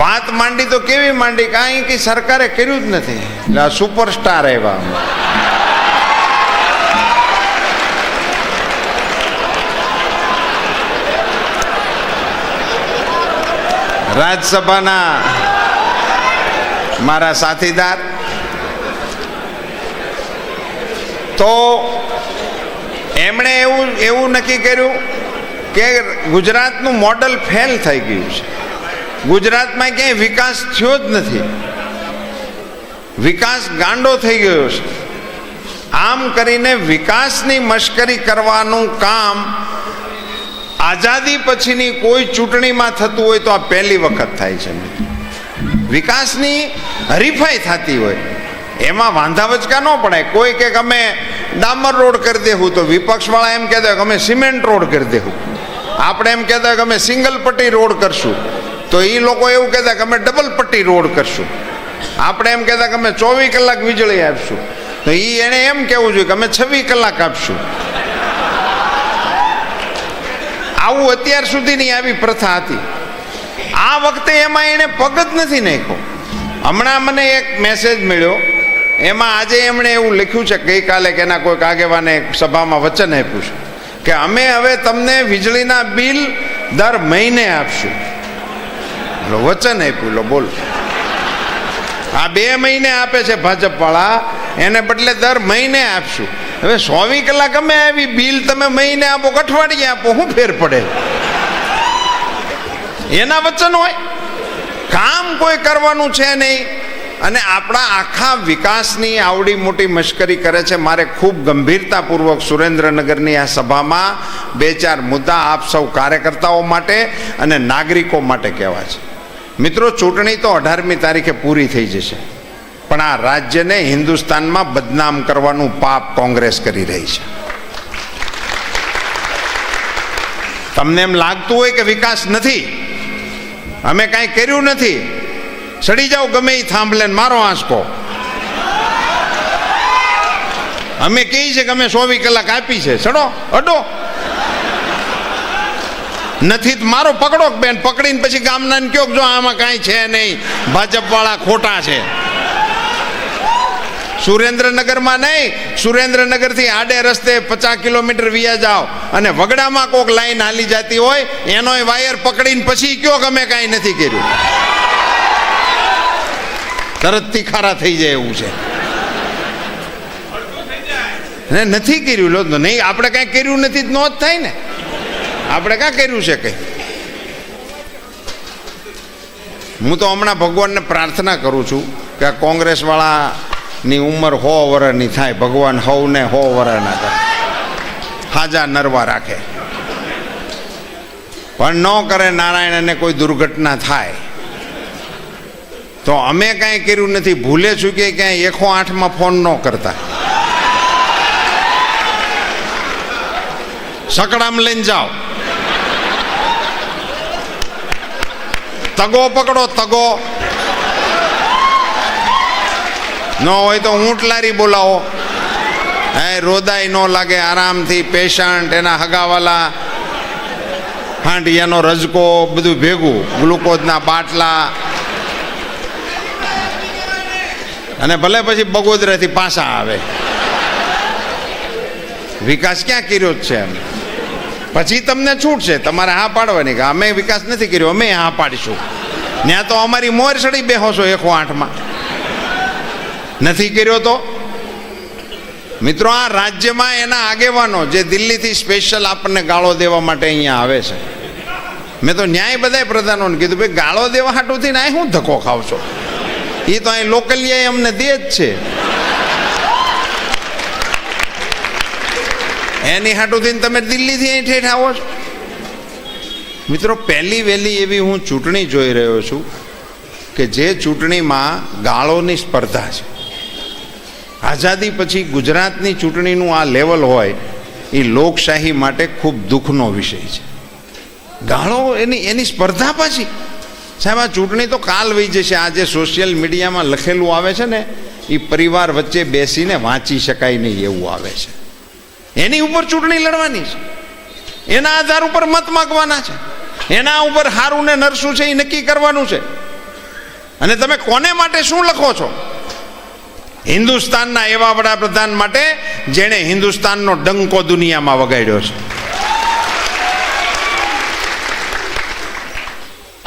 વાત માંડી તો કેવી માંડી? કાંઈ કે સરકારે કર્યું જ નથી. એટલે આ સુપરસ્ટાર એવા રાજ્યસભાના મારા સાથીદાર, તો એમણે એવું એવું નક્કી કર્યું કે ગુજરાતનું મોડલ ફેલ થઈ ગયું છે. ગુજરાતમાં ક્યાંય વિકાસ થયો જ નથી. વિકાસ ગાંડો થઈ ગયો છે. આમ કરીને વિકાસની મશ્કરી કરવાનું કામ આઝાદી પછીની કોઈ ચૂંટણીમાં થતું હોય તો આ પહેલી વખત થાય છે વિકાસની હરીફાઈ થતી હોય. એમાં વાંધા વચકા ન પડાય. કોઈ કે અમે ડામર રોડ કરી દેવું તો વિપક્ષવાળા એમ કહેતા કે અમે સિમેન્ટ રોડ કરી દેવું આપણે એમ કહેતા કે અમે સિંગલ પટ્ટી રોડ કરશું. તો એ લોકો એવું કહેતા કે અમે ડબલ પટ્ટી રોડ કરશું. આપણે એમ કહેતા કે અમે ચોવીસ કલાક વીજળી આપશું. તો એ એણે એમ કહેવું જોઈએ કે અમે છવ્વીસ કલાક આપશું. આવું અત્યાર સુધીની આવી પ્રથા હતી. આ વખતે એમાં એણે પગ જ નથી નાખ્યો. હમણાં મને એક મેસેજ મળ્યો. એમાં આજે એમણે એવું લખ્યું છે ગઈકાલે કે એના કોઈક આગેવાને સભામાં વચન આપ્યું છે કે અમે હવે તમને વીજળીના બિલ દર મહિને આપશું. લો, વચન આપ્યું, લો, બોલો. આ બે મહિને આપે છે ભાજપવાળા, એને બદલે દર મહિને આપશું. હવે સોવી કલાક અમે આવી, બિલ તમે મહિને આપો અઠવાડિયે આપો, શું ફેર પડે? એના વચન હોય. કામ કોઈ કરવાનું છે નહીં. અને આપણા આખા વિકાસની આવડી મોટી મશ્કરી કરે છે. મારે ખૂબ ગંભીરતાપૂર્વક સુરેન્દ્રનગરની આ સભામાં બે ચાર મુદ્દા આપ સૌ કાર્યકર્તાઓ માટે અને નાગરિકો માટે કહેવા છે. મિત્રો, ચૂંટણી તો અઢારમી તારીખે પૂરી થઈ જશે. પણ આ રાજ્યને હિન્દુસ્તાનમાં બદનામ કરવાનું પાપ કોંગ્રેસ કરી રહી છે. તમને એમ લાગતું હોય કે વિકાસ નથી. અમે કાંઈ કર્યું નથી. સડી જાઓ ગમે એ થાંભલે મારો આંસકો અમે કહી છે કે અમે ચોવીસ કલાક આપી છે. સડો, અડો. નથી મારો પકડો બેન? પકડીને પછી ગામના કયો જો આમાં કાંઈ છે નહીં. ભાજપ વાળા ખોટા છે. સુરેન્દ્રનગરમાં નહીં. સુરેન્દ્રનગરથી આડે રસ્તે પચાસ કિલોમીટર વ્યા જાઓ. અને વગડામાં કોક લાઈન હાલી જતી હોય, એનોય વાયર પકડીને પછી કયો ગમે કાંઈ નથી કર્યું. તરત તીખારા થઈ જાય એવું છે. ને નથી કર્યું, લો નહીં, આપણે કાંઈ કર્યું નથી તો નો જ થાય ને. આપણે કાં કર્યું છે કંઈ હું તો હમણાં ભગવાનને પ્રાર્થના કરું છું કે આ કોંગ્રેસવાળાની ઉંમર હો વર્ષની થાય, ભગવાન હવને હો વર્ષના થાય. હાજા નરવા રાખે. પણ ન કરે નારાયણને કોઈ દુર્ઘટના થાય. તો અમે કાંઈ કર્યું નથી, ભૂલે ચૂકે ક્યાંય એકો આઠમાં ફોન ન કરતા. સકડામ લઈને જાઓ. તગો પકડો, તગો. ન હોય તો ઊંટલારી બોલાવો. હે રોદાય ન લાગે આરામથી પેશન્ટ એના હગાવાલા, હાંડિયાનો રજકો, બધું ભેગું, ગ્લુકોઝના બાટલા. અને ભલે પછી બગોદરાથી પાછા આવે. વિકાસ ક્યાં કર્યો જ છે એમ? પછી તમને છૂટ છે તમારે હા પાડવાની કે અમે વિકાસ નથી કર્યો, અમે હા પાડીશું. ત્યાં તો અમારી મોર સડી બેહો છો એકો આઠમાં નથી કર્યો તો? મિત્રો, આ રાજ્યમાં એના આગેવાનો જે દિલ્હીથી સ્પેશિયલ આપણને ગાળો દેવા માટે અહીંયા આવે છે. મેં તો ન્યાય બધાય પ્રધાનોને કીધું, ભાઈ, ગાળો દેવા હાટુથી ના હું ધક્કો ખાવ છો? એ તો અહીં લોકલિયા અમને દે જ છે. એની હાટુથી તમે દિલ્હીથી અહીં ઠેઠ આવો છો? મિત્રો, પહેલી વહેલી એવી હું ચૂંટણી જોઈ રહ્યો છું કે જે ચૂંટણીમાં ગાળોની સ્પર્ધા છે. આઝાદી પછી ગુજરાતની ચૂંટણીનું આ લેવલ હોય, એ લોકશાહી માટે ખૂબ દુઃખનો વિષય છે. ગાળો એની એની સ્પર્ધા પછી? સાહેબ, આ ચૂંટણી તો કાલ વહી જશે. આ જે સોશિયલ મીડિયામાં લખેલું આવે છે ને એ પરિવાર વચ્ચે બેસીને વાંચી શકાય નહીં એવું આવે છે. એની ઉપર ચૂંટણી લડવાની છે. એના આધાર ઉપર મત માગવાના છે. એના ઉપર હારું ને નરસું છે એ નક્કી કરવાનું છે. અને તમે કોને માટે શું લખો છો? હિન્દુસ્તાનના એવા વડાપ્રધાન માટે જેણે હિન્દુસ્તાનનો ડંકો દુનિયામાં વગાડ્યો છે.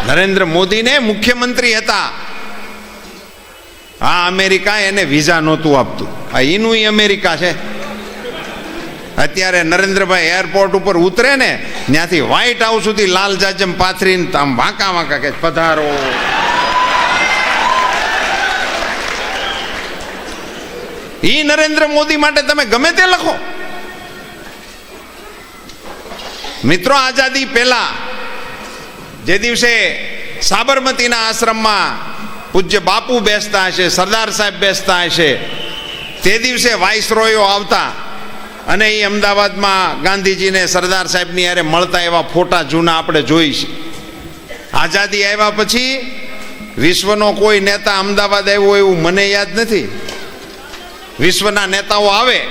નરેન્દ્ર મોદીને મુખ્યમંત્રી હતા. આ અમેરિકા એને વિઝા નહોતું આપતું. આ એનું અમેરિકા છે. અત્યારે નરેન્દ્રભાઈ એરપોર્ટ ઉપર ઉતરે ને, ત્યાંથી વ્હાઇટ હાઉસ સુધી લાલ જાજમ પાથરીને આમ વાંકા વાંકા કે પધારો. ઈ નરેન્દ્ર મોદી માટે તમે ગમે તે લખો. મિત્રો આઝાદી પહેલા જે દિવસે સાબરમતીના આશ્રમમાં પૂજ્ય બાપુ બેસતા હશે, સરદાર સાહેબ બેસતા હશે, તે દિવસે વાઇસરોયો આવતા અને એ અમદાવાદમાં ગાંધીજીને સરદાર સાહેબની યારે મળતા એવા ફોટા જૂના આપણે જોઈ છે. આઝાદી આવ્યા પછી વિશ્વનો કોઈ નેતા અમદાવાદ આવ્યો એવું મને યાદ નથી. વિશ્વના નેતાઓ આવે,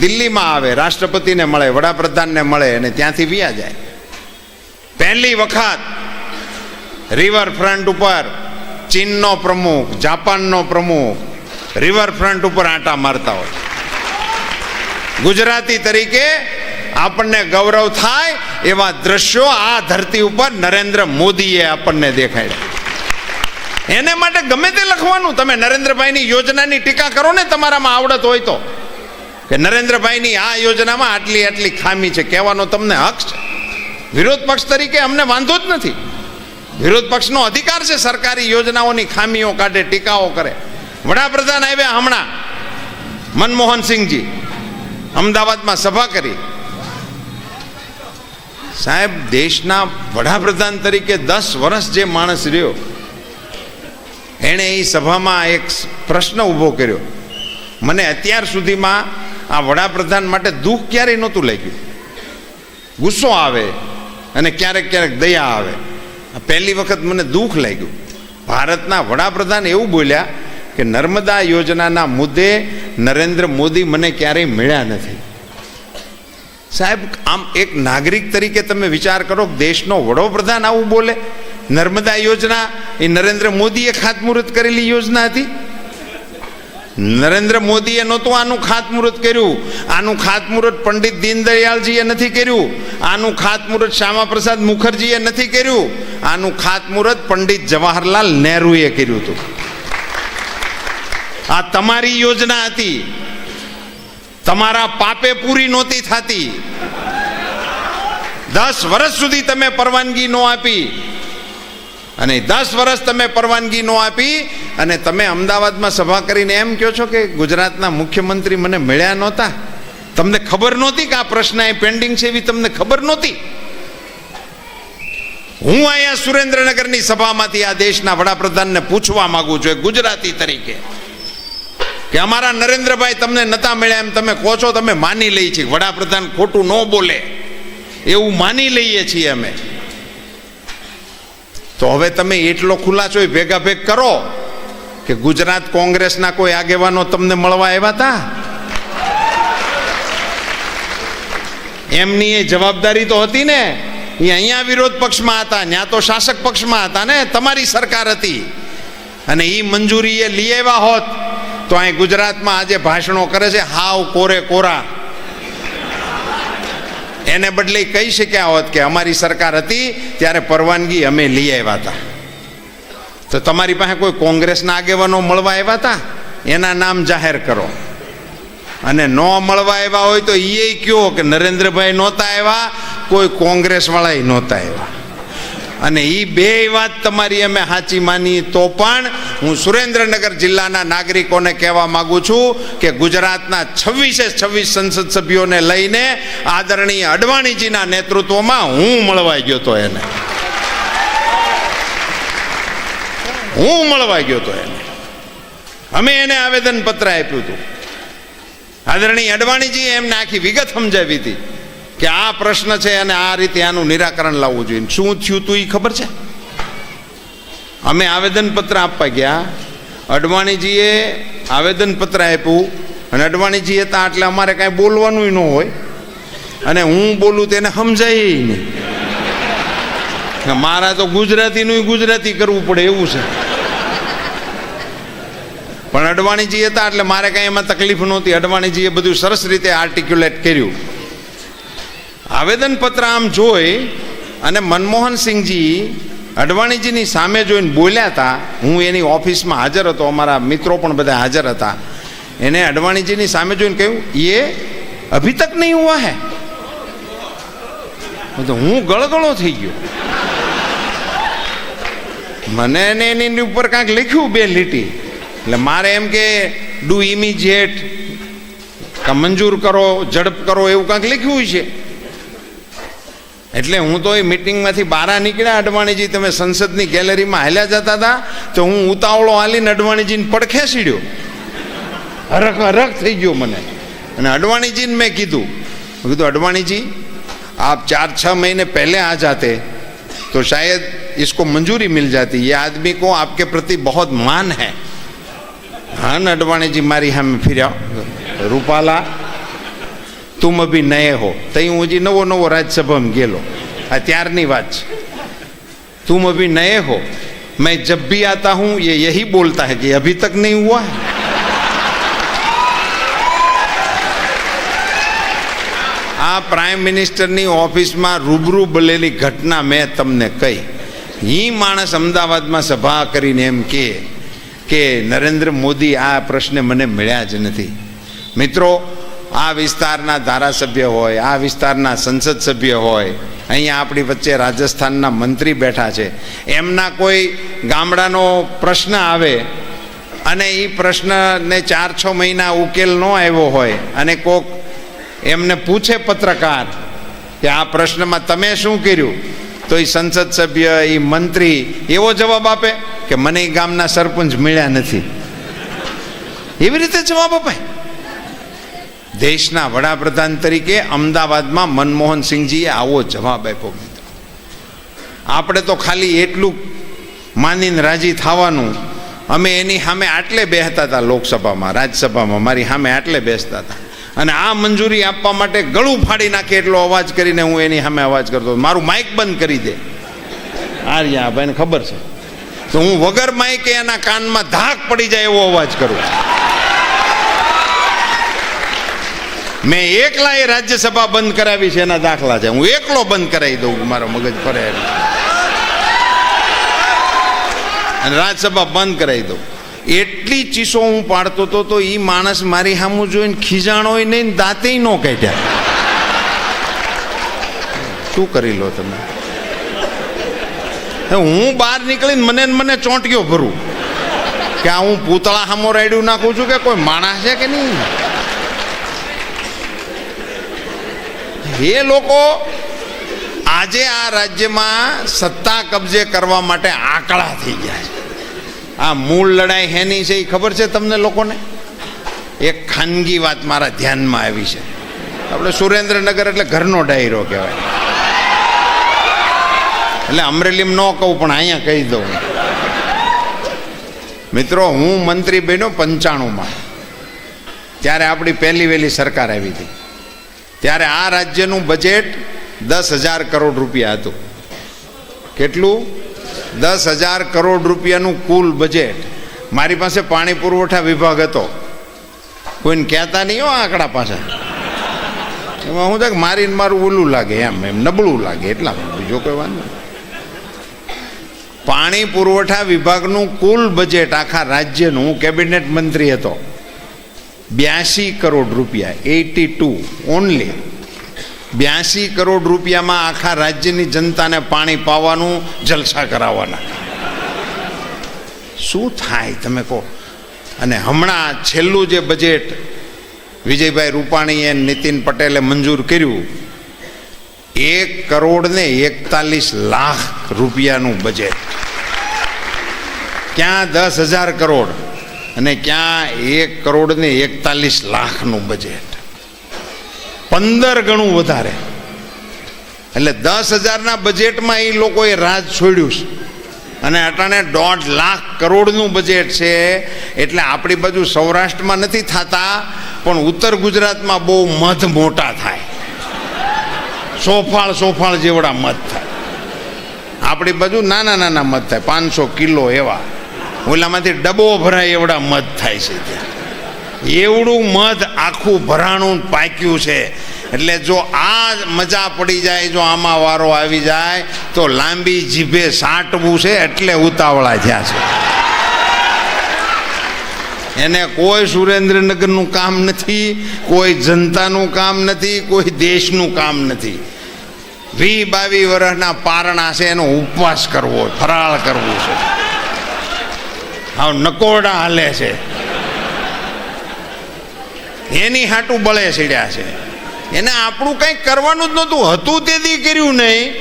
દિલ્હીમાં આવે, રાષ્ટ્રપતિને મળે, વડાપ્રધાનને મળે અને ત્યાંથી વ્યા જાય. પહેલી વખત રિવરફ્રન્ટ ઉપર ચીનનો પ્રમુખ, જાપાનનો પ્રમુખ, રિવરફ્રન્ટ ઉપર આંટા મારતા હોય. ગુજરાતી તરીકે આપણને ગૌરવ થાય એવા દ્રશ્યો આ ધરતી ઉપર નરેન્દ્ર મોદીએ આપણને દેખાડ્યા. એને માટે ગમે તે લખવાનું. તમે નરેન્દ્રભાઈની યોજનાની ટીકા કરો ને, તમારામાં આવડત હોય તો. કે નરેન્દ્રભાઈની આ યોજનામાં આટલી આટલી ખામી છે, કહેવાનો તમને હક છે. વિરોધ પક્ષ તરીકે અમને વાંધો જ નથી. વિરોધ પક્ષનો અધિકાર છે, સરકારી યોજનાઓની ખામીઓ કાઢે, ટીકાઓ કરે. વડાપ્રધાન આવ્યા હમણાં, મનમોહનસિંહજી. અમદાવાદમાં સભા કરી. સાહેબ, દેશના વડાપ્રધાન તરીકે દસ વર્ષ જે માણસ રહ્યો, એણે એ સભામાં એક પ્રશ્ન ઊભો કર્યો. મને અત્યાર સુધીમાં આ વડાપ્રધાન માટે દુઃખ ક્યારેય નહોતું લાગ્યું. ગુસ્સો આવે અને ક્યારેક ક્યારેક દયા આવે. પહેલી વખત મને દુઃખ લાગ્યું. ભારતના વડાપ્રધાન એવું બોલ્યા કે નર્મદા યોજનાના મુદ્દે નરેન્દ્ર મોદી મને ક્યારેય મળ્યા નથી. સાહેબ, આમ એક નાગરિક તરીકે તમે વિચાર કરો, દેશનો વડોપ્રધાન આવું બોલે, નર્મદા યોજના, એ નરેન્દ્ર મોદીએ ખાતમુહૂર્ત કરેલી યોજના હતી? નરેન્દ્ર મોદીએ નહોતું આનું ખાતમુહૂર્ત કર્યું. આનું ખાતમુહૂર્ત પંડિત દીનદયાળજીએ નથી કર્યું. આનું ખાતમુહૂર્ત શ્યામાપ્રસાદ મુખર્જીએ નથી કર્યું. આનું ખાતમુહૂર્ત પંડિત જવાહરલાલ નહેરુએ કર્યું હતું. આ તમારી યોજના હતી. તમારા પાપે પૂરી નહોતી થતી. દસ વર્ષ સુધી તમે પરવાનગી ન આપી. અને દસ વર્ષ તમે પરવાનગી ન આપી અને તમે અમદાવાદમાં સભા કરીને એમ કહો છો કે ગુજરાતના મુખ્યમંત્રી મને મળ્યા નહોતા. તમને ખબર નહોતી કે આ પ્રશ્ન એ પેન્ડિંગ છે એવી તમને ખબર નહોતી? હું અહીંયા સુરેન્દ્રનગરની સભામાંથી આ દેશના વડાપ્રધાનને પૂછવા માગું છું ગુજરાતી તરીકે. કે અમારા નરેન્દ્રભાઈ તમને નતા મળ્યા એમ તમે કહો છો, તમે માની લઈ છીએ. વડાપ્રધાન ખોટું ન બોલે. એવું માની લઈએ છીએ અમે. તો હવે તમે એટલો ખુલાસો ભેગા ભેગ કરો કે ગુજરાત કોંગ્રેસના કોઈ આગેવાનો તમને મળવા આવ્યા હતા એમની એ જવાબદારી તો હતી ને. એ અહીંયા વિરોધ પક્ષમાં હતા ત્યાં તો શાસક પક્ષમાં હતા ને. તમારી સરકાર હતી. અને એ મંજૂરી એ લઈ આવ્યા હોત. તો અહીં ગુજરાતમાં આજે ભાષણો કરે છે, હાવ કોરે કોરા. એને બદલે કહી શક્યા હોત કે અમારી સરકાર હતી, ત્યારે પરવાનગી અમે લઈ આવ્યા હતા. તો તમારી પાસે કોઈ કોંગ્રેસના આગેવાનો મળવા આવ્યા હતા? એના નામ જાહેર કરો. અને ન મળવા આવ્યા હોય તો એ કયો કે નરેન્દ્રભાઈ નહોતા આવ્યા, કોઈ કોંગ્રેસ વાળા નહોતા આવ્યા. અને એ બે વાત તમારી અમે સાચી માની તો પણ હું સુરેન્દ્રનગર જિલ્લાના નાગરિકોને કહેવા માગું છું કે ગુજરાતના છવ્વીસે છવ્વીસ સંસદ સભ્યોને લઈને આદરણીય અડવાણીજીના નેતૃત્વમાં હું મળવા ગયો તો એને. હું મળવા ગયો તો એને. અમે એને આવેદનપત્ર આપ્યું હતું. આદરણીય અડવાણીજીએ એમને આખી વિગત સમજાવી હતી. કે આ પ્રશ્ન છે અને આ રીતે આનું નિરાકરણ લાવવું જોઈએ. શું થયું તું એ ખબર છે? અમે આવેદનપત્ર આપવા ગયા. અડવાણીજીએ આવેદનપત્ર આપ્યું અને અડવાણીજી હતા એટલે અમારે કાંઈ બોલવાનું ન હોય. અને હું બોલું તેને સમજાય નહીં. મારા તો ગુજરાતીનું ગુજરાતી કરવું પડે, એવું છે. પણ અડવાણીજી હતા એટલે મારે કાંઈ એમાં તકલીફ નહોતી. અડવાણીજીએ બધું સરસ રીતે આર્ટિક્યુલેટ કર્યું. આવેદનપત્ર આમ જોઈ અને મનમોહન સિંહજી અડવાણીજીની સામે જોઈને બોલ્યા હતા. હું એની ઓફિસમાં હાજર હતો, અમારા મિત્રો પણ બધા હાજર હતા. એને અડવાણીજીની સામે જોઈને કહ્યું એ અભી તક નહીં હુઆ હે? તો, હું ગળગળો થઈ ગયો. મને એને એની ઉપર કાંઈક લખ્યું બે લીટી. એટલે મારે એમ કે ડુ ઇમિજિએટ મંજૂર કરો, ઝડપ કરો, એવું કાંઈક લખ્યું છે. એટલે હું તો એ મિટિંગમાંથી બહાર નીકળ્યા અડવાણીજી તમે સંસદની ગેલેરીમાં હાલ્યા જતા હતા તો હું ઉતાવળો હાલીને અડવાણીજીને પડખે સીડ્યો હરખ હરખ થઈ ગયો મને અને અડવાણીજીને મેં કીધું મેં કીધું અડવાણીજી आप चार छः महीने पहले आ जाते तो शायद इसको मंजूरी मिल जाती ये आदमी को आपके प्रति बहुत मान है हाँ न अडवाणी जी मारी हमें फिर रूपाला तुम अभी नए हो तई હું હજી નવો નવો રાજ્યસભામાં ગયેલો આ ત્યારની વાત છે तुम अभी नए हो मैं जब भी आता हूँ ये यही बोलता है कि अभी तक नहीं हुआ है આ પ્રાઇમ મિનિસ્ટરની ઓફિસમાં રૂબરૂ બોલેલી ઘટના મેં તમને કહી એ માણસ અમદાવાદમાં સભા કરીને એમ કહે કે નરેન્દ્ર મોદી આ પ્રશ્ને મને મળ્યા જ નથી મિત્રો આ વિસ્તારના ધારાસભ્ય હોય, આ વિસ્તારના સંસદ સભ્ય હોય, અહીંયા આપણી વચ્ચે રાજસ્થાનના મંત્રી બેઠા છે. એમના કોઈ ગામડાનો પ્રશ્ન આવે અને એ પ્રશ્નને ચાર છ મહિના ઉકેલ ન આવ્યો હોય અને કોક એમને પૂછે પત્રકાર કે આ પ્રશ્નમાં તમે શું કર્યું? તો એ સંસદ સભ્ય એ મંત્રી એવો જવાબ આપે કે મને એ ગામના સરપંચ મળ્યા નથી. એવી રીતે જવાબ અપાય. દેશના વડાપ્રધાન તરીકે અમદાવાદમાં મનમોહન સિંહજીએ આવો જવાબ આપ્યો, મિત્રો. આપણે તો ખાલી એટલું માનીને રાજી થવાનું. અમે એની સામે આટલે બેસતા હતા લોકસભામાં, રાજ્યસભામાં, મારી સામે આટલે બેસતા હતા. અને આ મંજૂરી આપવા માટે ગળું ફાડી નાખે એટલો અવાજ કરીને હું એની સામે અવાજ કરતો. મારું માઇક બંધ કરી દે. આર્યા, ભાઈને ખબર છે. તો હું વગર માઇકે એના કાનમાં ધાક પડી જાય એવો અવાજ કરું મેં એકલા એ રાજ્યસભા બંધ કરાવી છે, એના દાખલા છે. હું એકલો બંધ કરાવી દઉં, મારો મગજ ફરે અને રાજ્યસભા બંધ કરાવી દઉં. એટલી ચીસો હું પાડતો હતો તો એ માણસ મારી સામું જોઈને ખીજાણો નહીં દાંતે ન કાઢ્યા શું કરી લો તમે? હું બહાર નીકળીને મને મને ચોંટ્યો ભરું. કે આ હું પૂતળા સામો રાડ્યું નાખું છું કે કોઈ માણસ છે કે નહીં? એ લોકો, આજે આ રાજ્યમાં સત્તા કબજે કરવા માટે આકળા થઈ ગયા છે. આ મૂળ લડાઈ હેની છે એ ખબર છે તમને લોકોને? એક ખાનગી વાત મારા ધ્યાનમાં આવી છે. આપણે સુરેન્દ્રનગર એટલે ઘરનો ડાયરો કહેવાય. એટલે અમરેલીમ ન કહું, પણ અહીંયા કહી દઉં. મિત્રો, હું મંત્રી બન્યો પંચાણુંમાં. ત્યારે આપણી પહેલી વહેલી સરકાર આવી હતી. ત્યારે આ રાજ્યનું બજેટ દસ હજાર કરોડ રૂપિયા હતું. કેટલું? દસ હજાર કરોડ રૂપિયાનું કુલ બજેટ મારી પાસે પાણી પુરવઠા વિભાગ હતો. કોઈને કહેતા નહીં હો આંકડા પાછા. એમાં હું થાય મારીને મારું ઓલું લાગે, એમ એમ, નબળું લાગે, એટલા બીજો કોઈ વાંધો. પાણી પુરવઠા વિભાગનું કુલ બજેટ આખા રાજ્યનું કેબિનેટ મંત્રી હતો. બ્યાસી કરોડ રૂપિયા, એટી ટુ ઓનલી બ્યાસી કરોડ રૂપિયામાં આખા રાજ્યની જનતાને પાણી પાવાનું, જલસા કરાવવાના. શું થાય તમે કહો? અને હમણાં છેલ્લું જે બજેટ વિજયભાઈ રૂપાણીએ નીતિન પટેલે મંજૂર કર્યું, એક કરોડ ને એકતાલીસ લાખ રૂપિયાનું બજેટ ક્યાં દસ હજાર કરોડ? અને ક્યાં એક કરોડ ને એકતાલીસ લાખનું બજેટ પંદર ગણું વધારે. એટલે દસ હજારના બજેટમાં એ લોકોએ રાજ છોડ્યું છે. અને અટાણે દોઢ લાખ કરોડનું બજેટ છે. એટલે આપણી બાજુ સૌરાષ્ટ્રમાં નથી થતા, પણ ઉત્તર ગુજરાતમાં બહુ મધ મોટા થાય. સોફાળ સોફાળ જેવડા મધ થાય. આપણી બાજુ નાના નાના મધ થાય, પાંચસો કિલો એવા. ઓલામાંથી ડબ્બો ભરાય એવડા મધ થાય છે ત્યાં. એવડું મધ આખું ભરાણું પાક્યું છે. એટલે જો આ મજા પડી જાય, જો આમાં વારો આવી જાય, તો લાંબી જીભે સાંટવું છે એટલે ઉતાવળા થયા છે. એને કોઈ સુરેન્દ્રનગરનું કામ નથી, કોઈ જનતાનું કામ નથી, કોઈ દેશનું કામ નથી. વી બાવી વર્ષના પારણા છે, એનો ઉપવાસ કરવો, ફરાળ કરવું છે. હાવ નકોરડા હાલે છે. એની હાટું બળે સીડ્યા છે. એને આપણું કંઈક કરવાનું જ નહોતું. હતું તે દી કર્યું નહીં.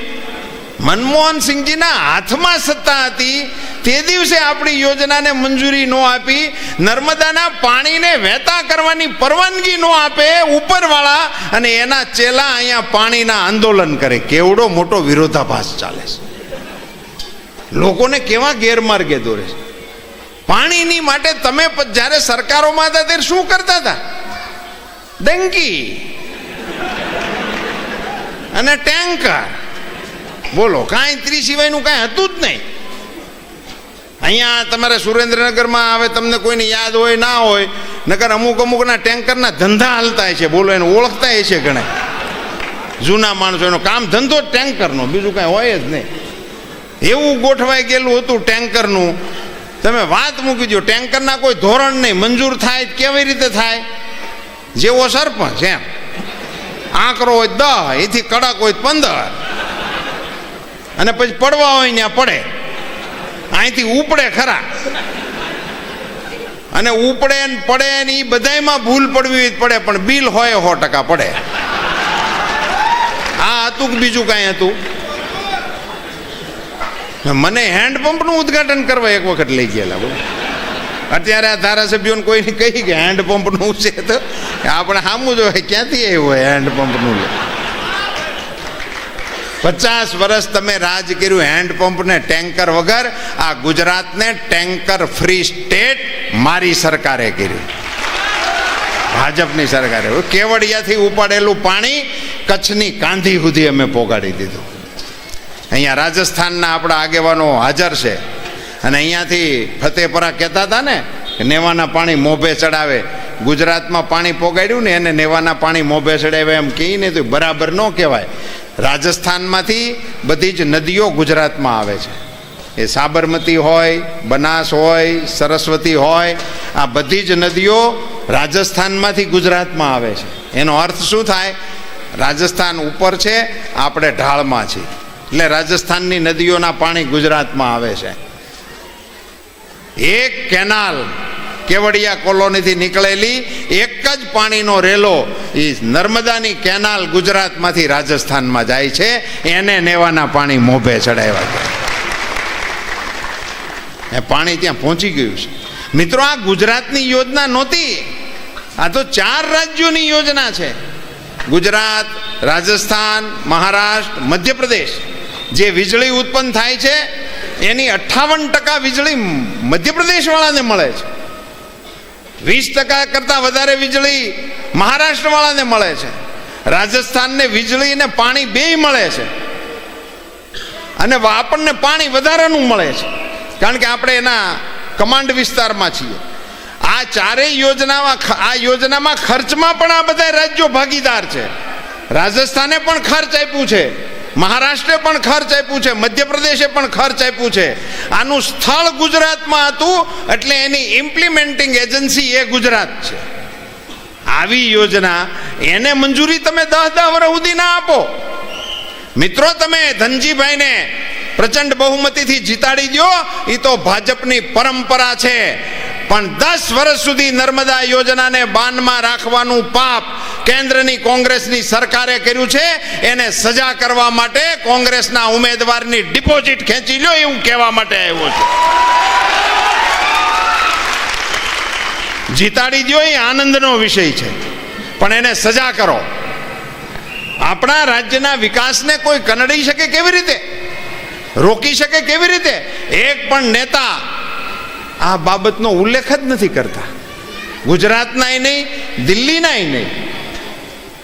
મનમોહન સિંહજીના હાથમાં સત્તા હતી. તે દિવસે આપણી યોજનાને મંજૂરી ન આપી. નર્મદાના પાણીને વહેતા કરવાની પરવાનગી ન આપે. ઉપરવાળા અને એના ચેલા અહીંયા પાણીના આંદોલન કરે. કેવડો મોટો વિરોધાભાસ ચાલે છે. લોકોને કેવા ગેરમાર્ગે દોરે છે? પાણીની માટે તમે જ્યારે સરકારોમાં હતા ત્યારે શું કરતા હતા? ડંકી. અને ટેન્કર. બોલો, કાંઈ ત્રી સિવાયનું કાંઈ હતું જ નહીં. અહીંયા તમારે સુરેન્દ્રનગરમાં હવે તમને કોઈને યાદ હોય, ના હોય, નકર અમુક અમુકના ટેન્કરના ધંધા હાલતા છે, બોલો, એને ઓળખતા છે ઘણા. જૂના માણસો, એનો કામ ધંધો ટેન્કરનો, બીજું કાંઈ હોય જ નહીં. એવું ગોઠવાઈ ગયેલું હતું ટેન્કરનું. તમે વાત મૂકી દો ટેન્કરના કોઈ ધોરણ નહીં. મંજૂર થાય કેવી રીતે થાય? જેવો સરપંચ એમ. આંકરો હોય દહ એથી કડક હોય પંદર. અને પછી પડવા હોય ત્યાં પડે. અહીંથી ઉપડે ખરા. અને ઉપડે ને પડે ને એ બધાયમાં ભૂલ પડવી પડે, પણ બિલ હોય સો ટકા પડે. આ હતું કે બીજું કાંઈ હતું? મને હેન્ડપંપનું ઉદ્ઘાટન કરવા એક વખત લઈ ગયેલા, બોલો. અત્યારે આ ધારાસભ્યોને કોઈને કહી કે હેન્ડપંપનું છે તો આપણે સામું જ ક્યાંથી આવ્યું હોય હેન્ડપંપનું પચાસ વર્ષ તમે રાજ કર્યું હેન્ડપંપને ટેન્કર વગર, આ ગુજરાતને ટેન્કર ફ્રી સ્ટેટ મારી સરકારે કર્યું ભાજપની સરકારે. કેવડિયાથી ઉપાડેલું પાણી, કચ્છની કાંધી સુધી અમે પોગાડી દીધું. અહીંયા રાજસ્થાનના આપણા આગેવાનો હાજર છે. અને અહીંયાથી ફતેપરા કહેતા હતા ને નેવાના પાણી મોભે ચડાવે. ગુજરાતમાં પાણી પોગાડ્યું ને એને નેવાના પાણી મોભે ચડાવે એમ કહી નહીં તો બરાબર ન કહેવાય. રાજસ્થાનમાંથી બધી જ નદીઓ ગુજરાતમાં આવે છે. એ સાબરમતી હોય, બનાસ હોય, સરસ્વતી હોય, આ બધી જ નદીઓ રાજસ્થાનમાંથી ગુજરાતમાં આવે છે. એનો અર્થ શું થાય? રાજસ્થાન ઉપર છે, આપણે ઢાળમાં છીએ. એટલે રાજસ્થાનની નદીઓના પાણી ગુજરાતમાં આવે છે. એક કેનાલ કેવડિયા કોલોનીથી નીકળેલી, એક જ પાણીનો રેલો એ નર્મદાની કેનાલ ગુજરાતમાંથી રાજસ્થાનમાં જાય છે, એને નેવાના પાણી મોભે ચડાવ્યા છે. એ પાણી ત્યાં પહોંચી ગયું છે. મિત્રો, આ ગુજરાતની યોજના નહોતી. આ તો ચાર રાજ્યોની યોજના છે. ગુજરાત, રાજસ્થાન, મહારાષ્ટ્ર, મધ્યપ્રદેશ. જે વીજળી ઉત્પન્ન થાય છે, એની અઠ્ઠાવન ટકા વીજળી મધ્યપ્રદેશવાળાને મળે છે. વીસ ટકા કરતાં વધારે વીજળી મહારાષ્ટ્રવાળાને મળે છે. રાજસ્થાનને વીજળી ને પાણી બેય મળે છે. અને આપણને પાણી વધારાનું મળે છે. કારણ કે આપણે એના કમાન્ડ વિસ્તારમાં છીએ. આ ચારેય યોજનામાં આ યોજનામાં ખર્ચમાં પણ આ બધા રાજ્યો ભાગીદાર છે. રાજસ્થાને પણ ખર્ચ આપ્યું છે. મહારાષ્ટ્રે પણ ખર્ચ આપ્યું છે, મધ્યપ્રદેશે પણ ખર્ચ આપ્યું છે. આનું સ્થળ ગુજરાતમાં હતું, એટલે એની ઇમ્પ્લિમેન્ટિંગ એજન્સી એ ગુજરાત છે. આવી યોજના, એને મંજૂરી તમે દસ દસ વર્ષ સુધી ના આપો. મિત્રો, તમે ધનજીભાઈને પ્રચંડ બહુમતીથી જીતાડી દો એ તો ભાજપની પરંપરા છે. પણ દસ વર્ષ સુધી નર્મદા યોજનાને બાનમાં રાખવાનું પાપ કેન્દ્રની કોંગ્રેસની સરકારે કર્યું છે, એને સજા કરવા માટે કોંગ્રેસના ઉમેદવારની ડિપોઝિટ ખેંચી લો એવું કહેવા માટે આવ્યો છે. જીતાડી દો એ આનંદનો વિષય છે, પણ એને સજા કરો. આપણા રાજ્યના વિકાસને કોઈ કનડી શકે કેવી રીતે? રોકી શકે કેવી રીતે? એક પણ નેતા આ બાબતનો ઉલ્લેખ જ નથી કરતા. ગુજરાતનાય નહીં દિલ્હીનાય નહીં.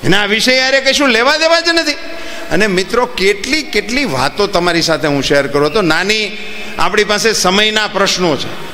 એના વિષય યારે કશું લેવા દેવા જ નથી. અને મિત્રો, કેટલી કેટલી વાતો તમારી સાથે હું શેર કરું તો નાની આપણી પાસે સમયના પ્રશ્નો છે.